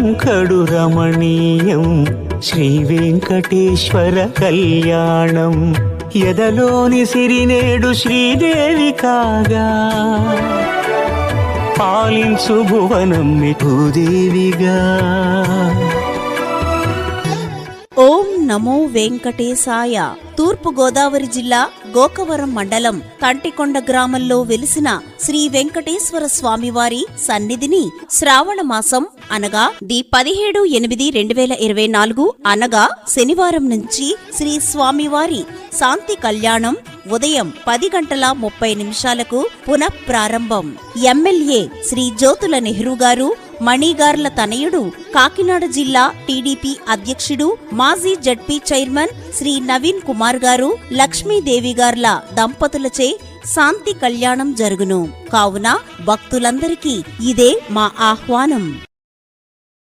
కళ్యాణం రమణీయం శ్రీ వెంకటేశ్వర కళ్యాణం. ఎదలోని సిరినేడు శ్రీదేవి కాగా. పాలించు భువనం భూదేవిగా ఓం నమో వెంకటేశాయ. తూర్పు గోదావరి జిల్లా గోకవరం మండలం తంటికొండ గ్రామంలో వెలిసిన శ్రీ వెంకటేశ్వర స్వామివారి సన్నిధిని శ్రావణ మాసం అనగా ది పదిహేడు ఎనిమిది రెండు వేల ఇరవై నాలుగు అనగా శనివారం నుంచి శ్రీ స్వామివారి శాంతి కళ్యాణం ఉదయం పది గంటల ముప్పై నిమిషాలకు పునః ప్రారంభం ఎమ్మెల్యే శ్రీ జ్యోతుల నెహ్రూ గారు మణిగార్ల తనయుడు కాకినాడ జిల్లా టీడీపీ అధ్యక్షుడు మాజీ జడ్పీ చైర్మన్ శ్రీ నవీన్ కుమార్ గారు లక్ష్మీదేవి గార్ల దంపతులచే శాంతి కళ్యాణం జరుగును. కావున భక్తులందరికీ ఇదే మా ఆహ్వానం.